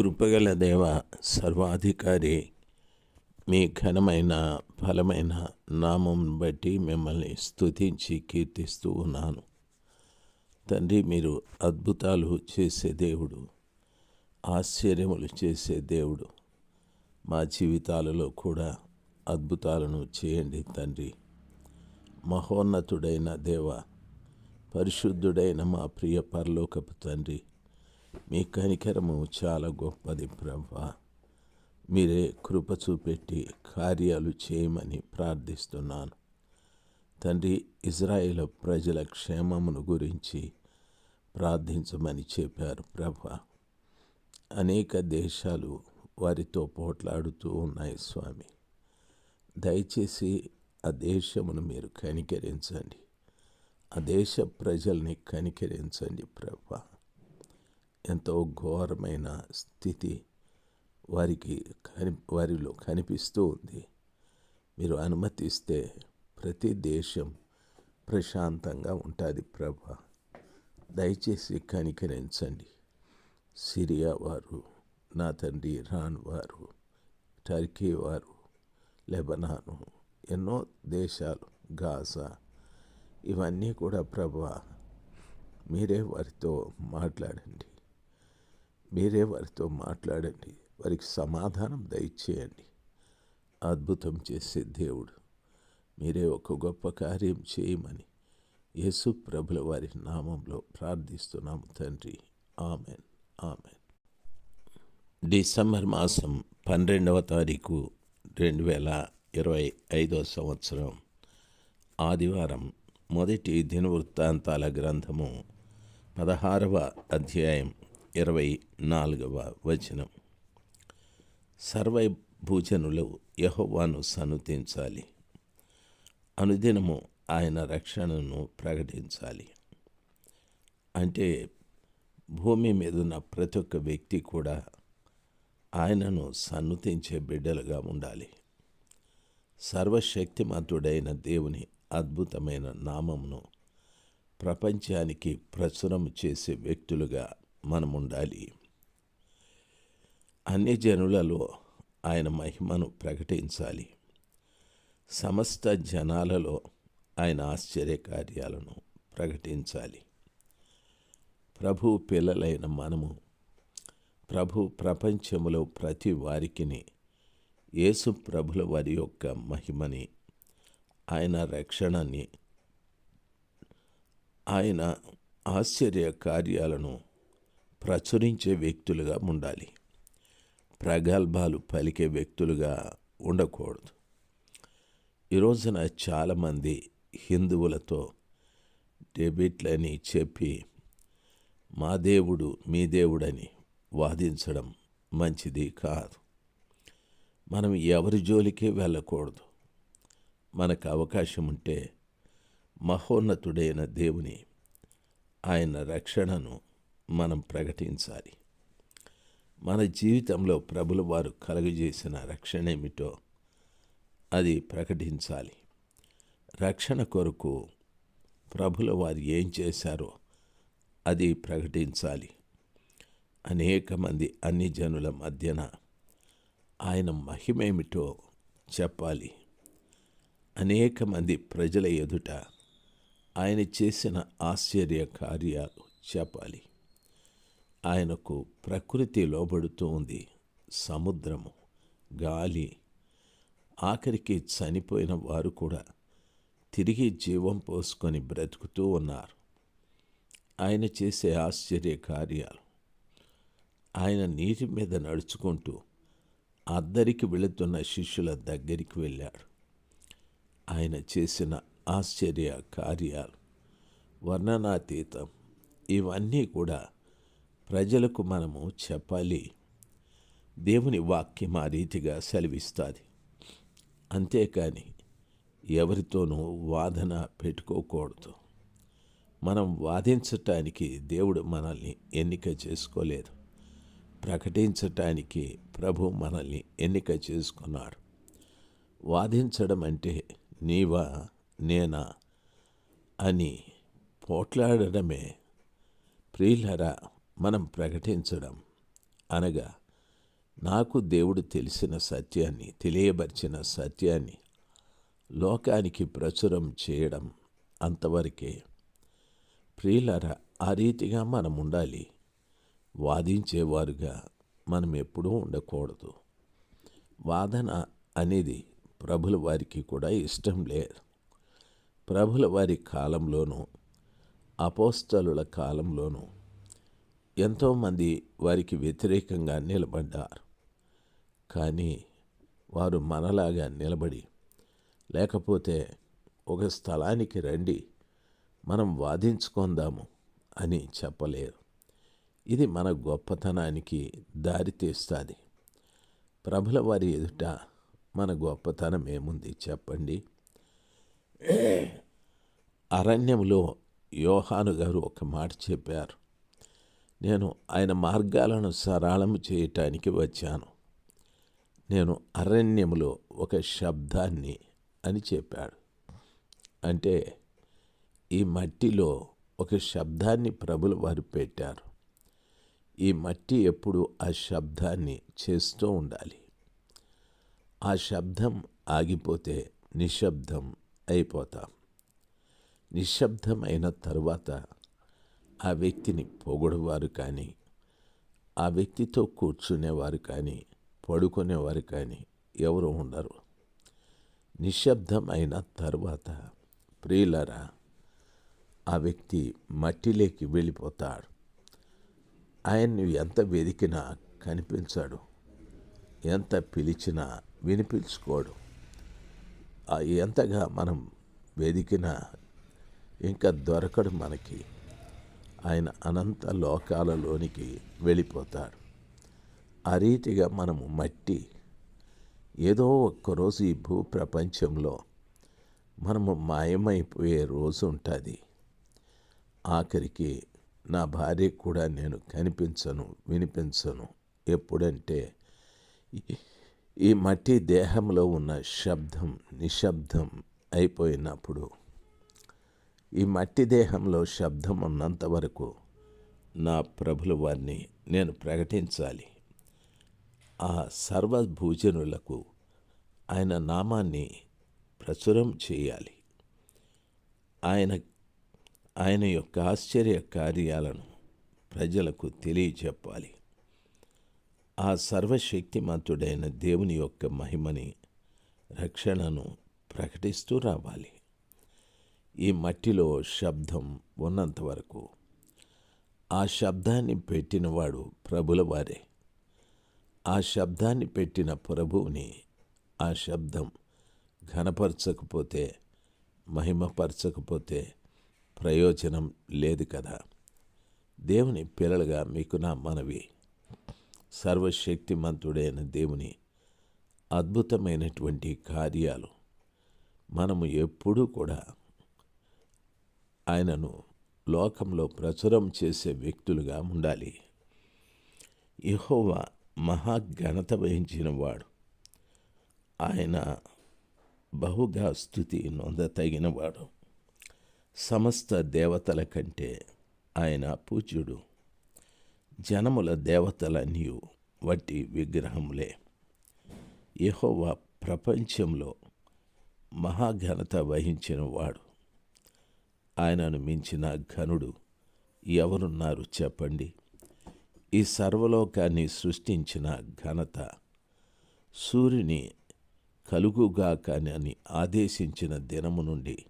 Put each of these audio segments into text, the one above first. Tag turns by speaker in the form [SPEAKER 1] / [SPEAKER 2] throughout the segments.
[SPEAKER 1] కృపగల దేవ సర్వాధికారి మీ ఘనమైన ఫలమైన నామం బట్టి మిమ్మల్ని స్తుతించి కీర్తిస్తూ ఉన్నాను. తండ్రి మీరు అద్భుతాలు చేసే దేవుడు ఆశ్చర్యములు చేసే దేవుడు. మా జీవితాలలో కూడా అద్భుతాలను చేయండి తండ్రి. మహోన్నతుడైన దేవ పరిశుద్ధుడైన మా ప్రియ పరలోకపు తండ్రి మీ కనికరము చాలా గొప్పది ప్రభా. మీరే కృప చూపెట్టి కార్యాలు చేయమని ప్రార్థిస్తున్నాను. తండ్రి ఇజ్రాయేల్ ప్రజల క్షేమమును గురించి ప్రార్థించమని చెప్పారు ప్రభా. అనేక దేశాలు వారితో పోట్లాడుతూ ఉన్నాయి స్వామి. దయచేసి ఆ దేశమును మీరు కనికరించండి. ఆ దేశ ప్రజల్ని కనికరించండి ప్రభా. ఎంతో ఘోరమైన స్థితి వారికి కని వారిలో కనిపిస్తూ ఉంది. మీరు అనుమతిస్తే ప్రతి దేశం ప్రశాంతంగా ఉంటుంది ప్రభ. దయచేసి కనికరించండి. సిరియా వారు నా తండ్రి ఇరాన్ వారు టర్కీ వారు లెబనాను ఎన్నో దేశాలు గాజా ఇవన్నీ కూడా ప్రభా మీరే వారితో మాట్లాడండి. మీరే వారితో మాట్లాడండి. వారికి సమాధానం దయచేయండి. అద్భుతం చేసే దేవుడు మీరే ఒక గొప్ప కార్యం చేయమని యేసు ప్రభుల వారి నామంలో ప్రార్థిస్తున్నాము తండ్రి. ఆమెన్. ఆమెన్. డిసెంబర్ మాసం పన్నెండవ తారీఖు రెండు వేల ఇరవై ఐదో సంవత్సరం. ఆదివారం మొదటి దినవృత్తాంతాల గ్రంథము పదహారవ అధ్యాయం ఇరవై నాలుగవ వచనం. సర్వభూజనులు యహోవాను సనుతించాలి. అనుదినము ఆయన రక్షణను ప్రకటించాలి. అంటే భూమి మీద ఉన్న ప్రతి ఒక్క వ్యక్తి కూడా ఆయనను సన్నుతించే బిడ్డలుగా ఉండాలి. సర్వశక్తిమంతుడైన దేవుని అద్భుతమైన నామమును ప్రపంచానికి ప్రచురం చేసే వ్యక్తులుగా మనం ఉండాలి అన్ని జనులలో ఆయన మహిమను ప్రకటించాలి. సమస్త జనాలలో ఆయన ఆశ్చర్య కార్యాలను ప్రకటించాలి. ప్రభు పిల్లలైన మనము ప్రభు ప్రపంచములో ప్రతి వారికిని యేసు ప్రభుల వారి యొక్క మహిమని ఆయన రక్షణని ఆయన ఆశ్చర్య కార్యాలను ప్రచురించే వ్యక్తులుగా ఉండాలి. ప్రగల్భాలు పలికే వ్యక్తులుగా ఉండకూడదు. ఈ రోజున చాలామంది హిందువులతో డెబిట్లని చెప్పి మా దేవుడు మీ దేవుడని వాదించడం మంచిది కాదు. మనం ఎవరి జోలికి వెళ్ళకూడదు. మనకు అవకాశం ఉంటే మహోన్నతుడైన దేవుని ఆయన రక్షణను మనం ప్రకటించాలి. మన జీవితంలో ప్రభుల వారు కలుగజేసిన రక్షణ ఏమిటో అది ప్రకటించాలి. రక్షణ కొరకు ప్రభుల వారు ఏం చేశారో అది ప్రకటించాలి. అనేక మంది అన్ని జనుల మధ్యన ఆయన మహిమేమిటో చెప్పాలి. అనేక మంది ప్రజల ఎదుట ఆయన చేసిన ఆశ్చర్య కార్యాలు చెప్పాలి. ఆయనకు ప్రకృతి లోబడుతూ ఉంది. సముద్రము గాలి ఆఖరికి చనిపోయిన వారు కూడా తిరిగి జీవం పోసుకొని బ్రతుకుతూ ఉన్నారు. ఆయన చేసే ఆశ్చర్య కార్యాలు. ఆయన నీటి మీద నడుచుకుంటూ అద్దరికి వెళుతున్న శిష్యుల దగ్గరికి వెళ్ళాడు. ఆయన చేసిన ఆశ్చర్య కార్యాలు వర్ణనాతీతం ఇవన్నీ కూడా ప్రజలకు మనము చెప్పాలి. దేవుని వాక్యం ఆ రీతిగా సెలవిస్తుంది. అంతేకాని ఎవరితోనూ వాదన పెట్టుకోకూడదు. మనం వాదించటానికి దేవుడు మనల్ని ఎన్నిక చేసుకోలేదు. ప్రకటించటానికి ప్రభు మనల్ని ఎన్నిక చేసుకున్నాడు. వాదించడం అంటే నీవా నేనా అని పోట్లాడడమే. ప్రియులరా మనం ప్రకటించడం. అనగా నాకు దేవుడు తెలిసిన సత్యాన్ని తెలియబరిచిన సత్యాన్ని లోకానికి ప్రచురం చేయడం అంతవరకే. ప్రియులరా ఆ రీతిగా మనం ఉండాలి. వాదించేవారుగా మనం ఎప్పుడూ ఉండకూడదు. వాదన అనేది ప్రభుల వారికి కూడా ఇష్టం లేదు. ప్రభుల వారి కాలంలోనూ అపోస్తలుల కాలంలోనూ ఎంతోమంది వారికి వ్యతిరేకంగా నిలబడ్డారు. కానీ వారు మనలాగా నిలబడి లేకపోతే ఒక స్థలానికి రండి మనం వాదించుకుందాము అని చెప్పలేరు. ఇది మన గొప్పతనానికి దారితీస్తుంది ప్రభుల వారి ఎదుట మన గొప్పతనం ఏముంది చెప్పండి? అరణ్యంలో యోహాను గారు ఒక మాట చెప్పారు. నేను ఆయన మార్గాలను సరళము చేయటానికి వచ్చాను. నేను అరణ్యములో ఒక శబ్దాన్ని అని చెప్పాడు. అంటే ఈ మట్టిలో ఒక శబ్దాన్ని ప్రభులు వారు పెట్టారు. ఈ మట్టి ఎప్పుడు ఆ శబ్దాన్ని చేస్తూ ఉండాలి. ఆ శబ్దం ఆగిపోతే నిశ్శబ్దం అయిపోతాం. నిశ్శబ్దమైన తరువాత ఆ వ్యక్తిని పొగడువారు కానీ ఆ వ్యక్తితో కూర్చునేవారు కానీ పడుకునేవారు కానీ ఎవరు ఉండరు. నిశ్శబ్దం అయిన ప్రియులరా ఆ వ్యక్తి మట్టిలోకి వెళ్ళిపోతాడు. ఆయన్ని ఎంత వెదికినా కనిపించాడు. ఎంత పిలిచినా వినిపించుకోడు. ఎంతగా మనం వెదికినా ఇంకా దొరకడు మనకి. ఆయన అనంత లోకాలలోనికి వెళ్ళిపోతాడు. ఆ రీతిగా మనము మట్టి ఏదో ఒక్కరోజు ఈ భూ ప్రపంచంలో మనము మాయమైపోయే రోజు ఉంటుంది. ఆఖరికి నా భార్య కూడా నేను కనిపించను వినిపించను. ఎప్పుడంటే ఈ మట్టి దేహంలో ఉన్న శబ్దం నిశ్శబ్దం అయిపోయినప్పుడు ఈ మట్టి దేహంలో శబ్దం ఉన్నంత వరకు నా ప్రభుల వారిని నేను ప్రకటించాలి. ఆ సర్వభూజనులకు ఆయన నామాన్ని ప్రచురం చేయాలి. ఆయన ఆయన యొక్క ఆశ్చర్య కార్యాలను ప్రజలకు తెలియచెప్పాలి. ఆ సర్వశక్తిమంతుడైన దేవుని యొక్క మహిమని రక్షణను ప్రకటిస్తూ రావాలి. ఈ మట్టిలో శబ్దం ఉన్నంత వరకు. ఆ శబ్దాన్ని పెట్టినవాడు ప్రభుల వారే. ఆ శబ్దాన్ని పెట్టిన ప్రభువుని ఆ శబ్దం ఘనపరచకపోతే మహిమపరచకపోతే ప్రయోజనం లేదు కదా. దేవుని పిల్లలుగా మీకు నా మనవి. సర్వశక్తిమంతుడైన దేవుని అద్భుతమైనటువంటి కార్యాలు మనము ఎప్పుడూ కూడా ఆయనను లోకంలో ప్రచురం చేసే వ్యక్తులుగా ఉండాలి. యహోవా మహాఘనత వహించినవాడు. ఆయన బహుగా స్థుతి నొందతగినవాడు. సమస్త దేవతల కంటే ఆయన పూజ్యుడు. జనముల దేవతలన్నీ వట్టి విగ్రహములే. యహోవా ప్రపంచంలో మహాఘనత వహించిన వాడు ఆయనను మించిన ఘనుడు ఎవరున్నారు చెప్పండి. ఈ సర్వలోకాన్ని సృష్టించిన ఘనత సూర్యుని కలుగుగాకని ఆదేశించిన దినము నుండి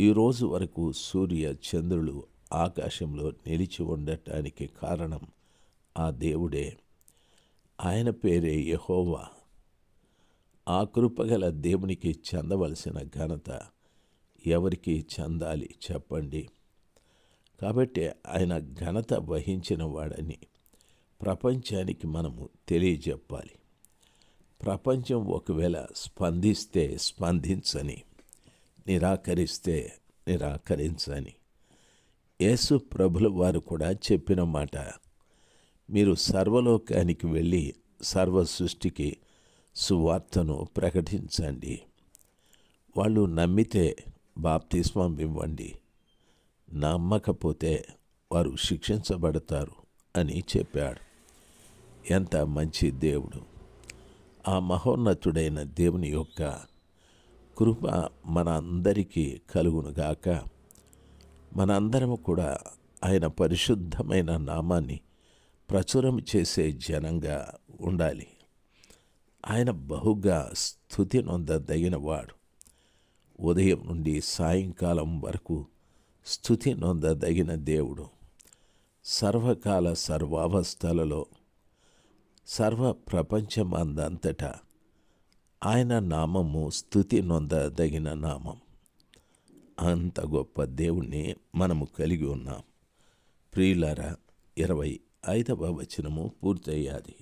[SPEAKER 1] ఈరోజు వరకు సూర్య చంద్రులు ఆకాశంలో నిలిచి ఉండటానికి కారణం ఆ దేవుడే. ఆయన పేరే యహోవా. ఆ కృపగల దేవునికి చెందవలసిన ఘనత ఎవరికి చెందాలి చెప్పండి. కాబట్టి ఆయన ఘనత వహించిన వాడని ప్రపంచానికి మనము తెలియజెప్పాలి. ప్రపంచం ఒకవేళ స్పందిస్తే స్పందించని నిరాకరిస్తే నిరాకరించని. యేసు ప్రభుల వారు కూడా చెప్పిన మాట మీరు సర్వలోకానికి వెళ్ళి సర్వ సృష్టికి సువార్తను ప్రకటించండి. వాళ్ళు నమ్మితే బాప్తిస్మం ఇవ్వండి. నమ్మకపోతే వారు శిక్షించబడతారు అని చెప్పాడు. ఎంత మంచి దేవుడు. ఆ మహోన్నతుడైన దేవుని యొక్క కృప మన అందరికీ కలుగునుగాక మనందరము కూడా ఆయన పరిశుద్ధమైన నామాన్ని ప్రచురం చేసే జనంగా ఉండాలి. ఆయన బహుగా స్థుతి నొందదగినవాడు. ఉదయం నుండి సాయంకాలం వరకు స్థుతి నొందదగిన దేవుడు. సర్వకాల సర్వావస్థలలో సర్వ ప్రపంచమందంతటా ఆయన నామము స్థుతి నొందదగిన నామం. అంత గొప్ప దేవుణ్ణి మనము కలిగి ఉన్నాం. ప్రియులారా ఇరవై ఐదవ వచనము పూర్తయ్యాది.